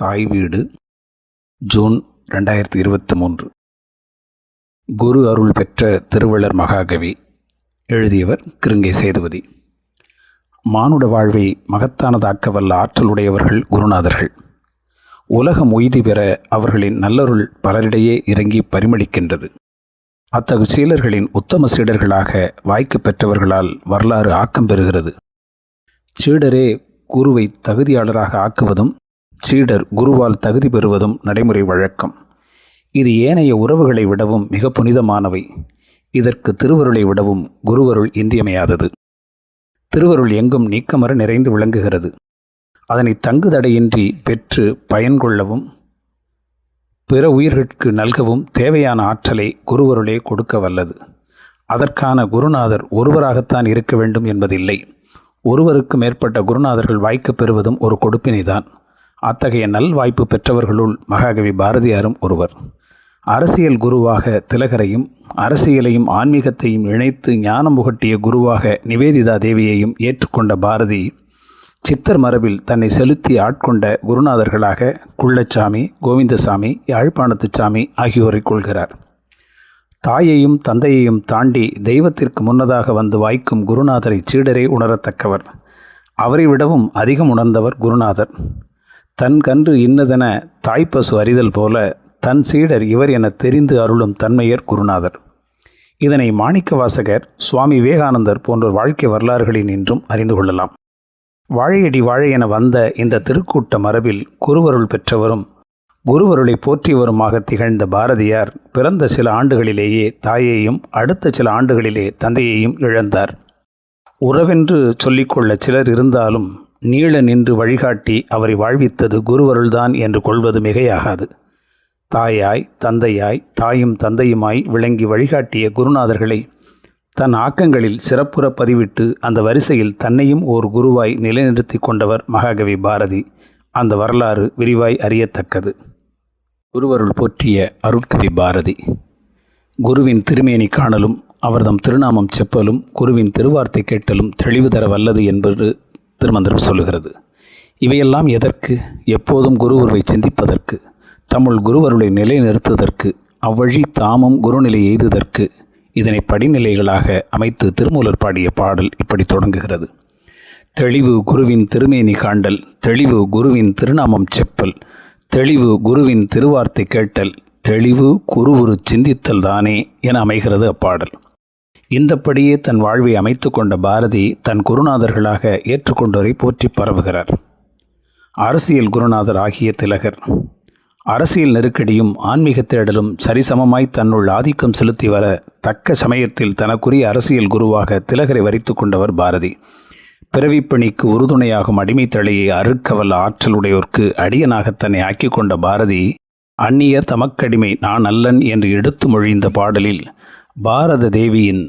தாய் வீடு ஜூன் ரெண்டாயிரத்தி இருபத்தி மூன்று. குரு அருள் பெற்ற திருவள்ளர் மகாகவி எழுதியவர் கிருங்கை சேதுபதி. மானுட வாழ்வை மகத்தானதாக்க வல்ல ஆற்றலுடையவர்கள் குருநாதர்கள். உலகம் உய்தி பெற அவர்களின் நல்லருள் பலரிடையே இறங்கி பரிமளிக்கின்றது. அத்தகு சீலர்களின் உத்தம சீடர்களாக வாய்க்கு பெற்றவர்களால் வரலாறு ஆக்கம் பெறுகிறது. சீடரே குருவை தகுதியாளராக ஆக்குவதும் சீடர் குருவால் தகுதி பெறுவதும் நடைமுறை வழக்கம். இது ஏனைய உறவுகளை விடவும் மிக புனிதமானவை. இதற்கு திருவருளை விடவும் குருவருள் இன்றியமையாதது. திருவருள் எங்கும் நீக்கமர நிறைந்து விளங்குகிறது. அதனை தங்குதடையின்றி பெற்று பயன்கொள்ளவும் பிற உயிர்களுக்கு நல்கவும் தேவையான ஆற்றலை குருவருளே கொடுக்க வல்லது. அதற்கான குருநாதர் ஒருவராகத்தான் இருக்க வேண்டும் என்பதில்லை. ஒருவருக்கு மேற்பட்ட குருநாதர்கள் வாய்க்கப் பெறுவதும் ஒரு கொடுப்பினைதான். அத்தகைய நல் வாய்ப்பு பெற்றவர்களுள் மகாகவி பாரதியாரும் ஒருவர். அரசியல் குருவாக திலகரையும் அரசியலையும் ஆன்மீகத்தையும் இணைத்து ஞானம் புகட்டிய குருவாக நிவேதிதா தேவியையும் ஏற்றுக்கொண்ட பாரதி சித்தர் மரபில் தன்னை செலுத்தி ஆட்கொண்ட குருநாதர்களாக குள்ளச்சாமி கோவிந்தசாமி யாழ்ப்பாணத்துச்சாமி ஆகியோரை கொள்கிறார். தாயையும் தந்தையையும் தாண்டி தெய்வத்திற்கு முன்னதாக வந்து வாய்க்கும் குருநாதரை சீடரே உணரத்தக்கவர். அவரை விடவும் அதிகம் உணர்ந்தவர் குருநாதர். தன் கன்று இன்னதென தாய்ப்பசு அறிதல் போல தன் சீடர் இவர் என தெரிந்து அருளும் தன்மையர் குருநாதர். இதனை மாணிக்க வாசகர் சுவாமி விவேகானந்தர் போன்ற வாழ்க்கை வரலாறுகளின் என்றும் அறிந்து கொள்ளலாம். வாழையடி வாழை என வந்த இந்த திருக்கூட்ட மரபில் குருவருள் பெற்றவரும் குருவருளை போற்றியவருமாக திகழ்ந்த பாரதியார் பிறந்த சில ஆண்டுகளிலேயே தாயையும் அடுத்த சில ஆண்டுகளிலே தந்தையையும் இழந்தார். உறவென்று சொல்லிக்கொள்ள சிலர் இருந்தாலும் நீள நின்று வழிகாட்டி அவரை வாழ்வித்தது குருவருள்தான் என்று கொள்வது மிகையாகாது. தாயாய் தந்தையாய் தாயும் தந்தையுமாய் விளங்கி வழிகாட்டிய குருநாதர்களை தன் ஆக்கங்களில் சிறப்புற பதிவிட்டு அந்த வரிசையில் தன்னையும் ஓர் குருவாய் நிலைநிறுத்தி கொண்டவர் மகாகவி பாரதி. அந்த வரலாறு விரிவாய் அறியத்தக்கது. குருவருள் போற்றிய அருட்கவி பாரதி. குருவின் திருமேனி காணலும் அவர்தம் திருநாமம் செப்பலும் குருவின் திருவார்த்தை கேட்டலும் தெளிவு தர வல்லது என்பது திருமந்திரம் சொல்லுகிறது. இவையெல்லாம் எதற்கு? எப்போதும் குருவுருவை சிந்திப்பதற்கு தமிழ் குருவருளை நிலைநிறுத்துவதற்கு அவ்வழி தாமும் குருநிலை எய்துதற்கு இதனை படிநிலைகளாக அமைத்து திருமூலர் பாடிய பாடல் இப்படி தொடங்குகிறது. தெளிவு குருவின் திருமேனி காண்டல் தெளிவு குருவின் திருநாமம் செப்பல் தெளிவு குருவின் திருவார்த்தை கேட்டல் தெளிவு குருவுரு சிந்தித்தல் தானே என அமைகிறது அப்பாடல். இந்தப்படியே தன் வாழ்வை அமைத்து கொண்ட பாரதி தன் குருநாதர்களாக ஏற்றுக்கொண்டோரை போற்றி பரவுகிறார். அரசியல் குருநாதர் ஆகிய திலகர். அரசியல் நெருக்கடியும் ஆன்மீக தேடலும் சரிசமமாய் தன்னுள் ஆதிக்கம் செலுத்தி வர தக்க சமயத்தில் தனக்குரிய அரசியல் குருவாக திலகரை வரித்து கொண்டவர் பாரதி. பிறவிப்பணிக்கு உறுதுணையாகும் அடிமை தலையை அறுக்கவல்ல ஆற்றலுடையோர்க்கு அடியனாக தன்னை ஆக்கி கொண்ட பாரதி அந்நியர் தமக்கடிமை நான் அல்லன் என்று எடுத்து மொழிந்த பாடலில் பாரத தேவியின்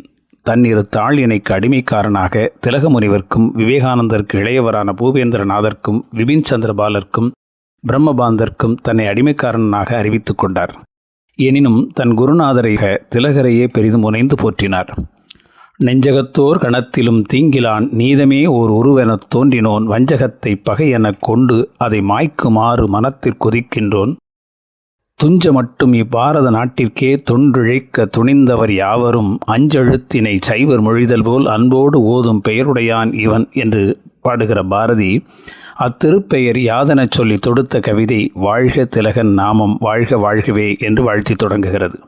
தன்னிரு தாழினைக்கு அடிமைக்காரனாக திலகமுனிவர்க்கும் விவேகானந்தருக்கு இளையவரான பூபேந்திரநாதர்க்கும் விபின் சந்திரபாலர்க்கும் பிரம்மபாந்தர்க்கும் தன்னை அடிமைக்காரனாக அறிவித்து கொண்டார். எனினும் தன் குருநாதரைக திலகரையே பெரிதும் முனைந்து போற்றினார். நெஞ்சகத்தோர் கணத்திலும் தீங்கிலான் நீதமே ஓர் உருவெனத் தோன்றினோன் வஞ்சகத்தை பகை எனக் கொண்டு அதை மாய்க்குமாறு மனத்திற் கொதிக்கின்றோன். துஞ்ச மட்டும் இப்பாரத நாட்டிற்கே தொன்றிழைக்க துணிந்தவர் யாவரும் அஞ்செழுத்தினை சைவர் மொழிதல் போல் அன்போடு ஓதும் பெயருடையான் இவன் என்று பாடுகிற பாரதி. அத்திருப்பெயர் யாதனச் சொல்லி தொடுத்த கவிதை வாழ்க திலகன் நாமம் வாழ்க வாழ்கவே என்று வாழ்த்தி தொடங்குகிறது.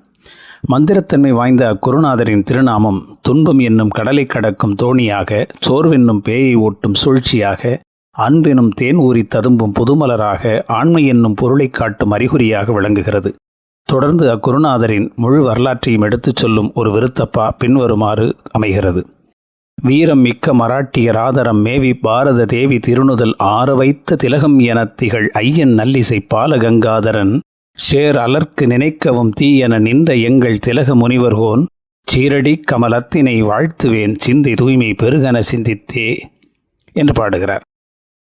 மந்திரத்தன்மை வாய்ந்த அக்குருநாதரின் திருநாமம் துன்பம் என்னும் கடலை கடக்கும் தோணியாக சோர்வென்னும் பேயை ஓட்டும் சூழ்ச்சியாக அன்பெனும் தேன் ஊறி ததும்பும் புதுமலராக ஆண்மை என்னும் பொருளை காட்டும் அறிகுறியாக விளங்குகிறது. தொடர்ந்து அக்குருநாதரின் முழு வரலாற்றையும் எடுத்துச் சொல்லும் ஒரு விருத்தப்பா பின்வருமாறு அமைகிறது. வீரம் மிக்க மராட்டிய ராதரம் மேவி பாரத தேவி திருணுதல் ஆற வைத்த திலகம் எனத் திகழ் ஐயன் நல்லிசை பாலகங்காதரன் சேர் அலர்க்கு நினைக்கவும் தீயென நின்ற எங்கள் திலக முனிவர்கோன் சீரடி கமலத்தினை வாழ்த்துவேன் சிந்தி தூய்மை பெருகன சிந்தித்தே என்று பாடுகிறார்.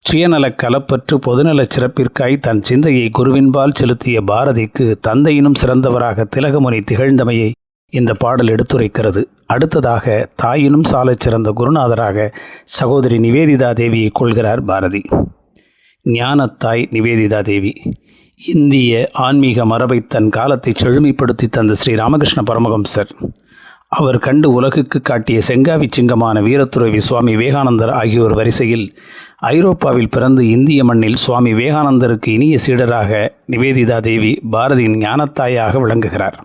சுயநலக் கலப்பற்று பொதுநலச் சிறப்பிற்காய் தன் சிந்தையை குருவின்பால் செலுத்திய பாரதிக்கு தந்தையினும் சிறந்தவராக திலகமுனி திகழ்ந்தமையை இந்த பாடல் எடுத்துரைக்கிறது. அடுத்ததாக தாயினும் சாலச் சிறந்த குருநாதராக சகோதரி நிவேதிதா தேவியை கொள்கிறார் பாரதி. ஞானத்தாய் நிவேதிதா தேவி. இந்திய ஆன்மீக மரபை தன் காலத்தை செழுமைப்படுத்தி தந்த ஸ்ரீ ராமகிருஷ்ண பரமஹம்சர். அவர் கண்டு உலகுக்கு காட்டிய செங்காவி சிங்கமான வீரத்துறவி சுவாமி விவேகானந்தர் ஆகியோர் வரிசையில் ஐரோப்பாவில் பிறந்து இந்திய மண்ணில் சுவாமி விவேகானந்தருக்கு இனிய சீடராக நிவேதிதா தேவி பாரதியின் ஞானத்தாயாக விளங்குகிறார்.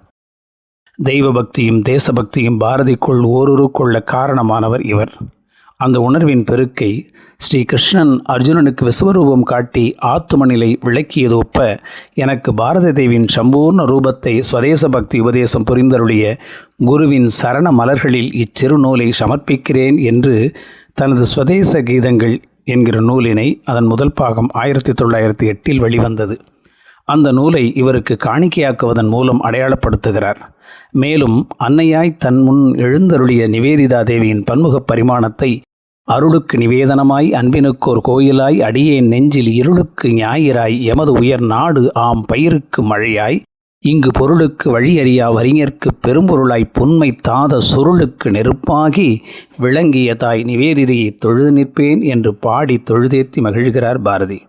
தெய்வ பக்தியும் தேசபக்தியும் பாரதிக்குள் ஓருரு கொள்ள காரணமானவர் இவர். அந்த உணர்வின் பெருக்கை ஸ்ரீ கிருஷ்ணன் அர்ஜுனனுக்கு விஸ்வரூபம் காட்டி ஆத்துமநிலை விளக்கியது ஒப்ப எனக்கு பாரத தேவியின் சம்பூர்ண ரூபத்தை ஸ்வதேச பக்தி உபதேசம் புரிந்தருளிய குருவின் சரண மலர்களில் இச்சிறு நூலை சமர்ப்பிக்கிறேன் என்று தனது ஸ்வதேச கீதங்கள் என்கிற நூலினை அதன் முதல் பாகம் ஆயிரத்தி தொள்ளாயிரத்தி எட்டில் வெளிவந்தது. அந்த நூலை இவருக்கு காணிக்கையாக்குவதன் மூலம் அடையாளப்படுத்துகிறார். மேலும் அன்னையாய் தன் முன் எழுந்தருளிய நிவேதிதா தேவியின் பன்முகப் பரிமாணத்தை அருளுக்கு நிவேதனமாய் அன்பினுக்கோர் கோயிலாய் அடியேன் நெஞ்சில் இருளுக்கு ஞாயிறாய் எமது உயர் நாடு ஆம் பயிருக்கு மழையாய் இங்கு பொருளுக்கு வழியறியா வறிஞர்க்கு பெரும்பொருளாய் புன்மை தாத சுருளுக்கு நெருப்பாகி விளங்கிய தாய் நிவேதிதையை தொழுது நிற்பேன் என்று பாடி தொழுதேத்தி மகிழ்கிறார் பாரதி.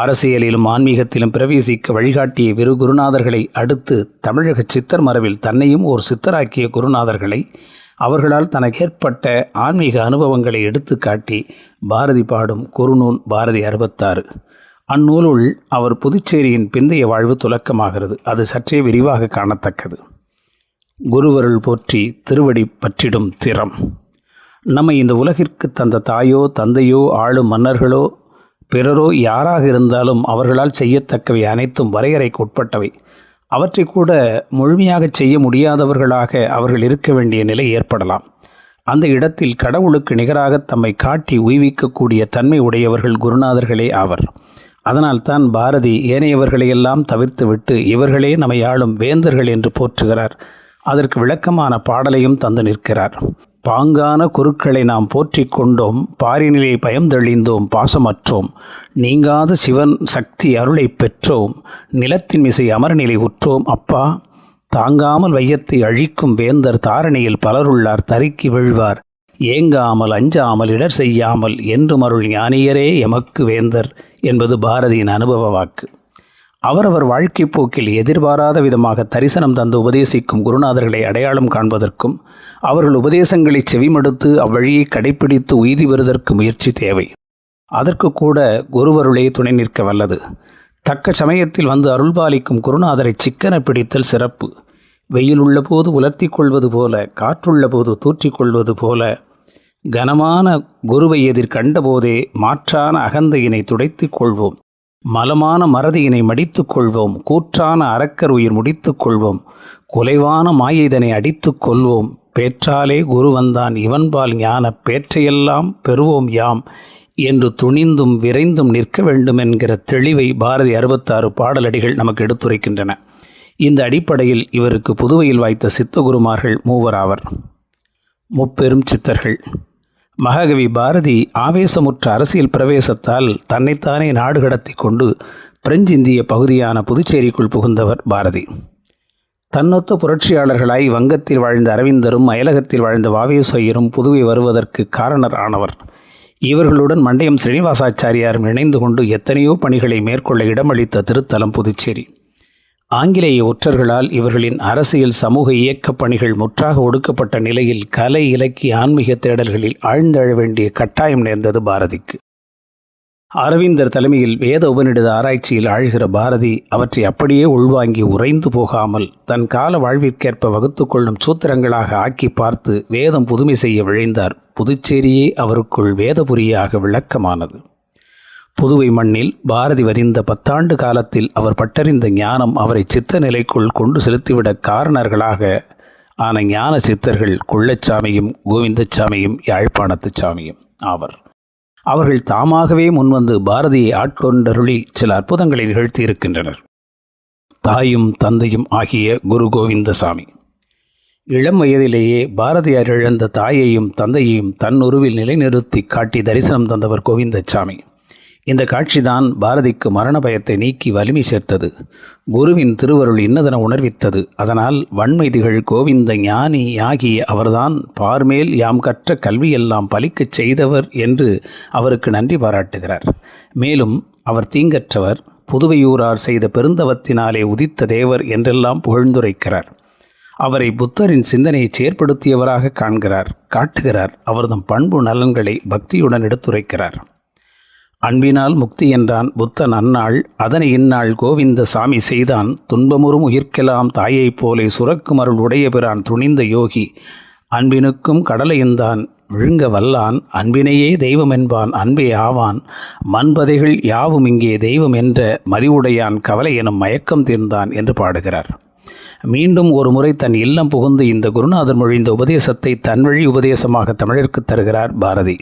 அரசியலிலும் ஆன்மீகத்திலும் பிரவேசிக்க வழிகாட்டிய விரு குருநாதர்களை அடுத்து தமிழக சித்தர் மரபில் தன்னையும் ஒரு சித்தராக்கிய குருநாதர்களை அவர்களால் தனக்கு ஏற்பட்ட ஆன்மீக அனுபவங்களை எடுத்துக்காட்டி பாரதி பாடும் குறுநூல் பாரதி அறுபத்தாறு. அந்நூலுள் அவர் புதுச்சேரியின் பிந்தைய வாழ்வு துலக்கமாகிறது. அது சற்றே விரிவாக காணத்தக்கது. குருவருள் போற்றி திருவடி பற்றிடும் திறம். நம்மை இந்த உலகிற்கு தந்த தாயோ தந்தையோ ஆளும் மன்னர்களோ பிறரோ யாராக இருந்தாலும் அவர்களால் செய்யத்தக்கவை அனைத்தும் வரையறைக்கு உட்பட்டவை. அவற்றை கூட முழுமையாக செய்ய முடியாதவர்களாக அவர்கள் இருக்க வேண்டிய நிலை ஏற்படலாம். அந்த இடத்தில் கடவுளுக்கு நிகராக தம்மை காட்டி உய்விக்கக்கூடிய தன்மை உடையவர்கள் குருநாதர்களே ஆவர். அதனால்தான் பாரதி ஏனையவர்களையெல்லாம் தவிர்த்துவிட்டு இவர்களே நம்மை ஆளும் வேந்தர்கள் என்று போற்றுகிறார். அதற்கு விளக்கமான பாடலையும் தந்து நிற்கிறார். பாங்கான குருக்களை நாம் போற்றி கொண்டோம். பாரினிலே பயந்தெளிந்தோம் பாசமற்றோம். நீங்காத சிவன் சக்தி அருளை பெற்றோம். நிலத்தின் மிசை அமர்நிலை உற்றோம். அப்பா தாங்காமல் வையத்தை அழிக்கும் வேந்தர் தாரணியில் பலருள்ளார் தருக்கி விழ்வார். ஏங்காமல் அஞ்சாமல் இடர் செய்யாமல் என்று அருள் ஞானியரே எமக்கு வேந்தர் என்பது பாரதியின் அனுபவ வாக்கு. அவரவர் வாழ்க்கை போக்கில் எதிர்பாராத விதமாக தரிசனம் தந்து உபதேசிக்கும் குருநாதர்களை அடையாளம் காண்பதற்கும் அவர்கள் உபதேசங்களை செவிமடுத்து அவ்வழியை கடைப்பிடித்து உய்தி வருவதற்கு முயற்சி தேவை. அதற்கு கூட குருவருளே துணை நிற்க வல்லது. தக்க சமயத்தில் வந்து அருள்பாலிக்கும் குருநாதரை சிக்கன பிடித்தல் சிறப்பு. வெயில் உள்ள போது உலர்த்தி கொள்வது போல காற்றுள்ள போது தூற்றிக்கொள்வது போல கனமான குருவை எதிர் கண்டபோதே மாற்றான அகந்தையினை துடைத்துக் கொள்வோம். மலமான மறதியினை மடித்துக் கொள்வோம். கூற்றான அரக்கர் உயிர் முடித்துக் கொள்வோம். குலைவான மாயைதனை அடித்துக் கொள்வோம். பேற்றாலே குரு வந்தான். இவன்பால் ஞான பேற்றையெல்லாம் பெறுவோம் யாம். என்று துணிந்தும் விரைந்தும் நிற்க வேண்டும் என்கிற தெளிவை பாரதி அறுபத்தாறு பாடலடிகள் நமக்கு எடுத்துரைக்கின்றன. இந்த அடிப்படையில் இவருக்கு புதுவையில் வாய்த்த சித்தகுருமார்கள் மூவராவர். முப்பெரும் சித்தர்கள். மகாகவி பாரதி ஆவேசமுற்ற அரசியல் பிரவேசத்தால் தன்னைத்தானே நாடு கடத்தி கொண்டு பிரெஞ்சு இந்திய பகுதியான புதுச்சேரிக்குள் புகுந்தவர் பாரதி. தன்னொத்த புரட்சியாளர்களாய் வங்கத்தில் வாழ்ந்த அரவிந்தரும் அயலகத்தில் வாழ்ந்த வாவேசையரும் புதுவை வருவதற்கு காரணர் ஆனவர் இவர்களுடன் மண்டையம் ஸ்ரீனிவாசாச்சாரியாரும் இணைந்து கொண்டு எத்தனையோ பணிகளை மேற்கொள்ள இடமளித்த திருத்தலம் புதுச்சேரி. ஆங்கிலேய ஒற்றர்களால் இவர்களின் அரசியல் சமூக இயக்கப் பணிகள் முற்றாக ஒடுக்கப்பட்ட நிலையில் கலை இலக்கிய ஆன்மீக தேடல்களில் ஆழ்ந்தழ வேண்டிய கட்டாயம் நேர்ந்தது பாரதிக்கு. அரவிந்தர் தலைமையில் வேத உபநிடத ஆராய்ச்சியில் ஆழ்கிற பாரதி அவற்றை அப்படியே உள்வாங்கி உறைந்து போகாமல் தன் கால வாழ்விற்கேற்ப வகுத்து கொள்ளும் சூத்திரங்களாக ஆக்கி பார்த்து வேதம் புதுமை செய்ய விழைந்தார். புதுச்சேரியே அவருக்குள் வேதபுரியாக விளக்கமானது. புதுவை மண்ணில் பாரதி வதிந்த பத்தாண்டு காலத்தில் அவர் பட்டறிந்த ஞானம் அவரை சித்த நிலைக்குள் கொண்டு செலுத்திவிட காரணர்களாக ஆன ஞான சித்தர்கள் குள்ளச்சாமியும் கோவிந்தச்சாமியும் யாழ்ப்பாணத்து சாமியும் ஆவர். அவர்கள் தாமாகவே முன்வந்து பாரதியை ஆட்கொண்டருளி சில அற்புதங்களை நிகழ்த்தியிருக்கின்றனர். தாயும் தந்தையும் ஆகிய குரு கோவிந்தசாமி. இளம் வயதிலேயே பாரதியார் இழந்த தாயையும் தந்தையையும் தன் உருவில் நிலைநிறுத்தி காட்டி தரிசனம் தந்தவர் கோவிந்தசாமி. இந்த காட்சிதான் பாரதிக்கு மரண பயத்தை நீக்கி வலிமை சேர்த்தது. குருவின் திருவருள் இன்னதென உணர்வித்தது. அதனால் வன்மைதிகள் கோவிந்த ஞானி ஆகிய அவர்தான் பார்மேல் யாம் கற்ற கல்வியெல்லாம் பலிக்கச் செய்தவர் என்று அவருக்கு நன்றி பாராட்டுகிறார். மேலும் அவர் தீங்கற்றவர் புதுவையூரார் செய்த பெருந்தவத்தினாலே உதித்த தேவர் என்றெல்லாம் புகழ்ந்துரைக்கிறார். அவரை புத்தரின் சிந்தனையை செயற்படுத்தியவராக காண்கிறார் காட்டுகிறார். அவர்தம் பண்பு நலன்களை பக்தியுடன் எடுத்துரைக்கிறார். அன்பினால் முக்தி என்றான் புத்தன் அந்நாள். அதனை இந்நாள் கோவிந்த சாமி செய்தான். துன்பமுறும் உயிர்க்கெல்லாம் தாயைப் போலே சுரக்குமருள் உடைய பிறான் துணிந்த யோகி. அன்பினுக்கும் கடலையுந்தான் விழுங்க வல்லான். அன்பினையே தெய்வம் என்பான். அன்பே ஆவான். மண்பதைகள் யாவும் இங்கே தெய்வம் என்ற மதிவுடையான் கவலை எனும் மயக்கம் தீர்ந்தான் என்று பாடுகிறார். மீண்டும் ஒரு முறை தன் இல்லம் புகுந்து இந்த குருநாதர் மொழிந்த உபதேசத்தை தன் வழி உபதேசமாக தமிழருக்கு தருகிறார் பாரதி.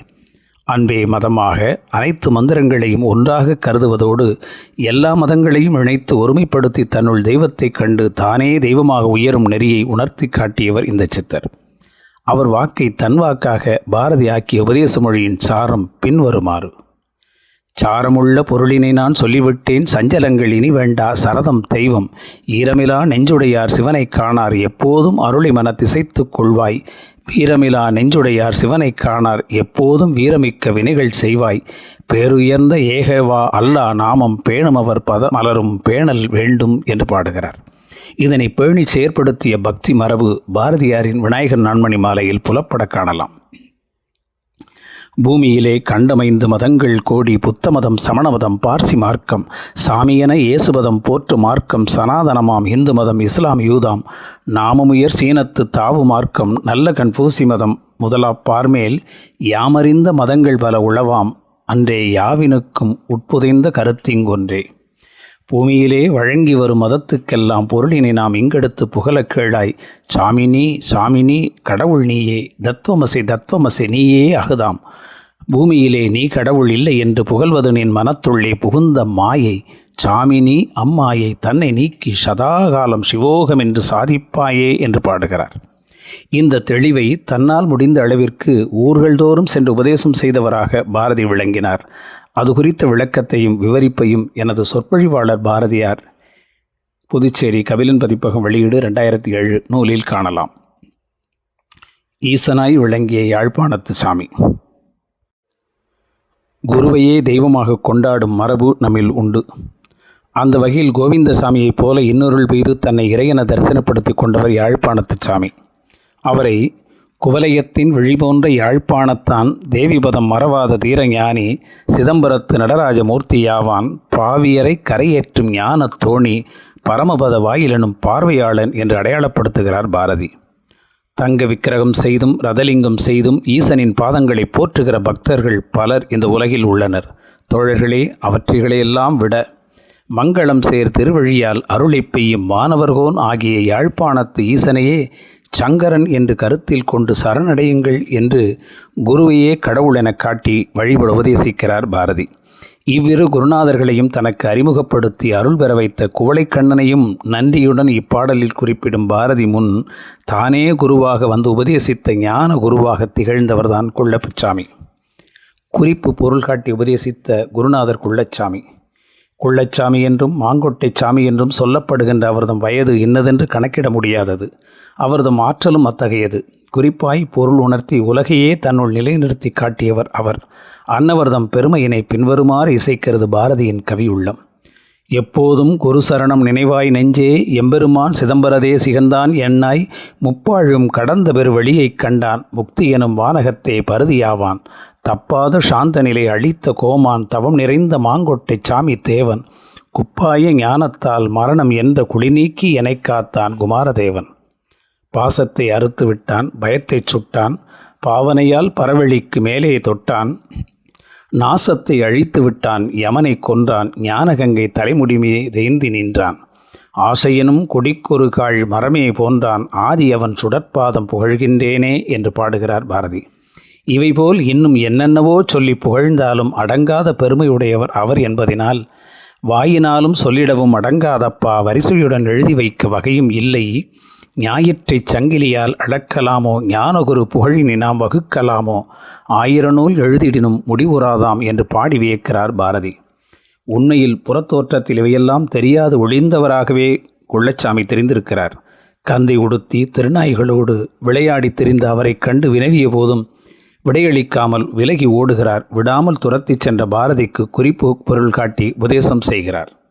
அன்பே மதமாக அனைத்து மந்திரங்களையும் ஒன்றாக கருதுவதோடு எல்லா மதங்களையும் இணைத்து ஒருமைப்படுத்தி தன்னுள் தெய்வத்தைக் கண்டு தானே தெய்வமாக உயரும் நெறியை உணர்த்தி காட்டியவர் இந்த சித்தர். அவர் வாக்கை தன் வாக்காக பாரதி ஆக்கிய உபதேச மொழியின் சாரம் பின்வருமாறு. சாரமுள்ள பொருளினை நான் சொல்லிவிட்டேன் சஞ்சலங்கள் இனி வேண்டா சரதம் தெய்வம் ஈரமிலா நெஞ்சுடையார் சிவனைக் காணார் எப்போதும் அருளை மன திசைத்துக் கொள்வாய் வீரமிலா நெஞ்சுடையார் சிவனைக் காணார். எப்போதும் வீரமிக்க வினைகள் செய்வாய். பேருயர்ந்த ஏகவா அல்லா நாமம் பேணும் அவர் பத மலரும் பேணல் வேண்டும் என்று பாடுகிறார். இதனை பேணி செயற்படுத்திய பக்தி மரபு பாரதியாரின் விநாயகர் நான்மணி மாலையில் புலப்பட காணலாம். பூமியிலே கண்டமைந்து மதங்கள் கோடி புத்த மதம் சமண மதம் பார்சி மார்க்கம். சாமியன இயேசுபதம் போற்று மார்க்கம் சனாதனமாம் இந்து மதம் இஸ்லாம் யூதாம். நாமமுயர் சீனத்து தாவு மார்க்கம் நல்ல கண்பூசி மதம் முதலா பார்மேல் யாமறிந்த மதங்கள் பல உளவாம். அன்றே யாவினுக்கும் உட்புதைந்த கருத்திங்கொன்றே பூமியிலே வழங்கி வரும் மதத்துக்கெல்லாம் பொருளினை நாம் இங்கெடுத்து புகழக் கேளாய். சாமினி சாமினி கடவுள் நீயே தத்துவமசை தத்துவமசை நீயே அகுதாம். பூமியிலே நீ கடவுள் இல்லை என்று புகழ்வது நின் மனத்துள்ளே புகுந்த மாயை. சாமினி அம்மாயை தன்னை நீக்கி சதாகாலம் சிவோகம் என்று சாதிப்பாயே என்று பாடுகிறார். இந்த தெளிவை தன்னால் முடிந்த அளவிற்கு ஊர்கள்தோறும் சென்று உபதேசம் செய்தவராக பாரதி விளங்கினார். அது குறித்த விளக்கத்தையும் விவரிப்பையும் எனது சொற்பொழிவாளர் பாரதியார் புதுச்சேரி கபிலன் பதிப்பகம் வெளியீடு ரெண்டாயிரத்தி ஏழு நூலில் காணலாம். ஈசனாய் விளங்கிய யாழ்ப்பாணத்து சாமி. குருவையே தெய்வமாக கொண்டாடும் மரபு நம்மில் உண்டு. அந்த வகையில் கோவிந்தசாமியைப் போல இன்னொருள் பெய்து தன்னை இறையென தரிசனப்படுத்தி கொண்டவர் யாழ்ப்பாணத்து சாமி. அவரை குவலயத்தின் விழிபோன்ற யாழ்ப்பாணத்தான் தேவிபதம் மறவாத தீரஞானி சிதம்பரத்து நடராஜமூர்த்தியாவான் பாவியரை கரையேற்றும் ஞான தோணி பரமபத வாயிலெனும் பார்வையாளன் என்று அடையாளப்படுத்துகிறார் பாரதி. தங்க விக்கிரகம் செய்தும் ரதலிங்கம் செய்தும் ஈசனின் பாதங்களை போற்றுகிற பக்தர்கள் பலர் இந்த உலகில் உள்ளனர். தோழர்களே அவற்றைகளையெல்லாம் விட மங்களம் சேர் திருவழியால் அருளை பெய்யும் மாணவர்கோன் ஆகிய யாழ்ப்பாணத்து ஈசனையே சங்கரன் என்று கருத்தில் கொண்டு சரணடையுங்கள் என்று குருவையே கடவுள் என காட்டி வழிபட உபதேசிக்கிறார் பாரதி. இவ்விரு குருநாதர்களையும் தனக்கு அறிமுகப்படுத்தி அருள் பெற வைத்த குவளைக்கண்ணனையும் நன்றியுடன் இப்பாடலில் குறிப்பிடும் பாரதி முன் தானே குருவாக வந்து உபதேசித்த ஞான குருவாக திகழ்ந்தவர்தான் குள்ளப்பச்சாமி குறிப்பு பொருள் காட்டி உபதேசித்த குருநாதர் குள்ளச்சாமி. குள்ளச்சாமி என்றும் மாங்கொட்டை சாமி என்றும் சொல்லப்படுகின்ற அவர்தம் வயது இன்னதென்று கணக்கிட முடியாதது. அவரதும் ஆற்றலும் அத்தகையது. குறிப்பாய் பொருள் உணர்த்தி உலகையே தன்னுள் நிலைநிறுத்தி காட்டியவர் அவர். அன்னவர்தம் பெருமையினை பின்வருமாறு இசைக்கிறது பாரதியின் கவி உள்ளம் எப்போதும் குரு சரணம் நினைவாய் நெஞ்சே எம்பெருமான் சிதம்பரதே சிகந்தான் எண்ணாய் முப்பாழும் கடந்த பெருவழியைக் கண்டான் முக்தி எனும் வானகத்தே பருதியாவான். தப்பாத சாந்த நிலை அழித்த கோமான் தவம் நிறைந்த மாங்கொட்டை சாமி தேவன் குப்பாய ஞானத்தால் மரணம் என்ற குளிநீக்கி எனைக் காத்தான் குமாரதேவன். பாசத்தை அறுத்து விட்டான் பயத்தைச் சுட்டான் பாவனையால் பரவழிக்கு மேலே தொட்டான் நாசத்தை அழித்து விட்டான் யமனை கொன்றான் ஞானகங்கை தலைமுடிமையை தேந்தி நின்றான். ஆசையனும் கொடிக்கொரு காள் மரமே போன்றான் ஆதி அவன் சுடற்பாதம் புகழ்கின்றேனே என்று பாடுகிறார் பாரதி. இவை போல் இன்னும் என்னென்னவோ சொல்லி புகழ்ந்தாலும் அடங்காத பெருமையுடையவர் அவர் என்பதினால் வாயினாலும் சொல்லிடவும் அடங்காதப்பா வரிசையுடன் எழுதி வைக்க வகையும் இல்லை. ஞாயிற்றைச் சங்கிலியால் அளக்கலாமோ? ஞானகுரு புகழினை நாம் வகுக்கலாமோ? ஆயிரநூல் எழுதிடினும் முடிவுறாதாம் என்று பாடி வியக்கிறார் பாரதி. உண்மையில் புறத்தோற்றத்தில் இவையெல்லாம் தெரியாது ஒளிந்தவராகவே குள்ளச்சாமி தெரிந்திருக்கிறார். கந்தை உடுத்தி திருநாய்களோடு விளையாடி தெரிந்த அவரைக் கண்டு வினவிய போதும் விடையளிக்காமல் விலகி ஓடுகிறார். விடாமல் துரத்திச் சென்ற பாரதிக்கு குறிப்பு பொருள் காட்டி உபதேசம் செய்கிறார்.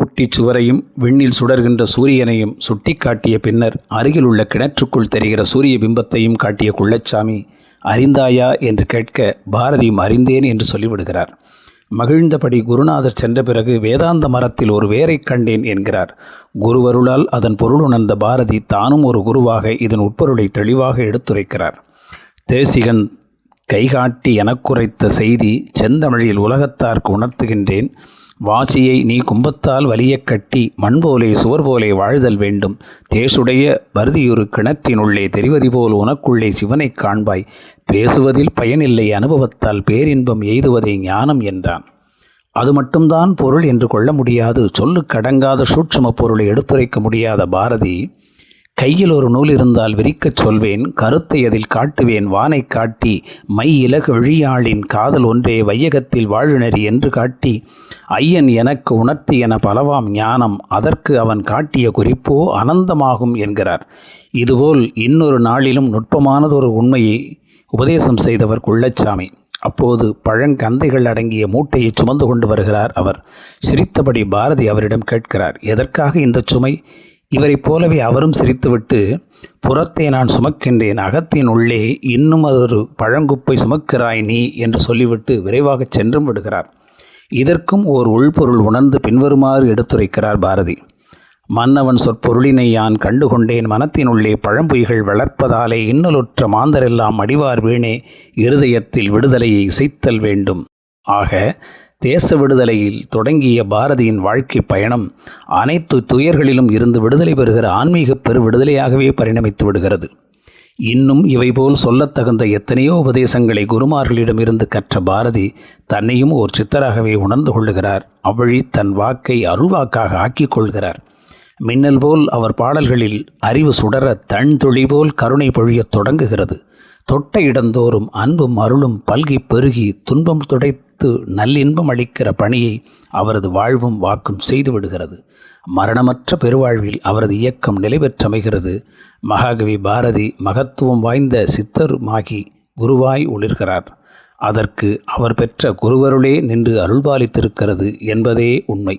குட்டிச் சுவரையும் விண்ணில் சுடர்கின்ற சூரியனையும் சுட்டிக்காட்டிய பின்னர் அருகிலுள்ள கிணற்றுக்குள் தெரிகிற சூரிய பிம்பத்தையும் காட்டிய குள்ளச்சாமி அறிந்தாயா? என்று கேட்க பாரதியும் அறிந்தேன் என்று சொல்லிவிடுகிறார். மகிழ்ந்தபடி குருநாதர் சென்ற பிறகு வேதாந்த மரத்தில் ஒரு வேரை கண்டேன் என்கிறார். குருவருளால் அதன் பொருள் உணர்ந்த பாரதி தானும் ஒரு குருவாக இதன் உட்பொருளை தெளிவாக எடுத்துரைக்கிறார். தேசிகன் கைகாட்டி எனக்குரைத்த செய்தி செந்தமிழில் உலகத்தார்க்கு உணர்த்துகின்றேன். வாசியை நீ கும்பத்தால் வலியக் கட்டி மண் போலே சுவர் போலே வாழ்தல் வேண்டும். தேசுடைய பருதியொரு கிணத்தினுள்ளே தெரிவது போல் உனக்குள்ளே சிவனைக் காண்பாய். பேசுவதில் பயனில்லை அனுபவத்தால் பேரின்பம் எய்துவதே ஞானம் என்றான். அது மட்டும்தான் பொருள் என்று கொள்ள முடியாது. சொல்லுக்கடங்காத சூட்சும பொருளை எடுத்துரைக்க முடியாத பாரதி கையில் ஒரு நூல் இருந்தால் விரிக்கச் சொல்வேன் கருத்தை அதில் காட்டுவேன் வானை காட்டி மை இலகு விழியாளின் காதல் ஒன்றே வையகத்தில் வாழுநரி என்று காட்டி ஐயன் எனக்கு உணர்த்தி என பலவாம் ஞானம் அதற்கு அவன் காட்டிய குறிப்போ அனந்தமாகும் என்கிறார். இதுபோல் இன்னொரு நாளிலும் நுட்பமானதொரு உண்மையை உபதேசம் செய்தவர் குள்ளச்சாமி. அப்போது பழங்கந்தைகள் அடங்கிய மூட்டையை சுமந்து கொண்டு வருகிறார் அவர். சிரித்தபடி பாரதி அவரிடம் கேட்கிறார் எதற்காக இந்த சுமை? இவரைப் போலவே அவரும் சிரித்துவிட்டு புறத்தை நான் சுமக்கின்றேன் அகத்தின் உள்ளே இன்னும் அதொரு பழங்குப்பை சுமக்கிறாய் நீ என்று சொல்லிவிட்டு விரைவாகச் சென்றும் விடுகிறார். இதற்கும் ஓர் உள்பொருள் உணர்ந்து பின்வருமாறு எடுத்துரைக்கிறார் பாரதி. மன்னவன் சொற்பொருளினை யான் கண்டுகொண்டேன் மனத்தினுள்ளே பழம்பொய்கள் வளர்ப்பதாலே இன்னலுற்ற மாந்தரெல்லாம் அடிவார் வீணே இருதயத்தில் விடுதலையை இசைத்தல் வேண்டும். ஆக தேச விடுதலையில் தொடங்கிய பாரதியின் வாழ்க்கை பயணம் அனைத்து துயர்களிலும் இருந்து விடுதலை பெறுகிற ஆன்மீக பெரு விடுதலையாகவே பரிணமித்து விடுகிறது. இன்னும் இவைபோல் சொல்லத்தகுந்த எத்தனையோ உபதேசங்களை குருமார்களிடமிருந்து கற்ற பாரதி தன்னையும் ஓர் சித்தராகவே உணர்ந்து கொள்ளுகிறார். அவ்வழி தன் வாக்கை அருள்வாக்காக ஆக்கிக் கொள்கிறார். மின்னல் போல் அவர் பாடல்களில் அறிவு சுடர தன் போல் கருணை பொழியத் தொடங்குகிறது. தொட்ட இடந்தோறும் அன்பும் அருளும் பல்கி பெருகி துன்பம் துடைத்து நல்லின்பம் அளிக்கிற பணியை அவரது வாழ்வும் வாக்கும் செய்து விடுகிறது. மரணமற்ற பெருவாழ்வில் அவரது இயக்கம் நிலை பெற்றமைகிறது. மகாகவி பாரதி மகத்துவம் வாய்ந்த சித்தருமாகி குருவாய் ஒளிர்கிறார். அதற்கு அவர் பெற்ற குருவருளே நின்று அருள்பாலித்திருக்கிறது என்பதே உண்மை.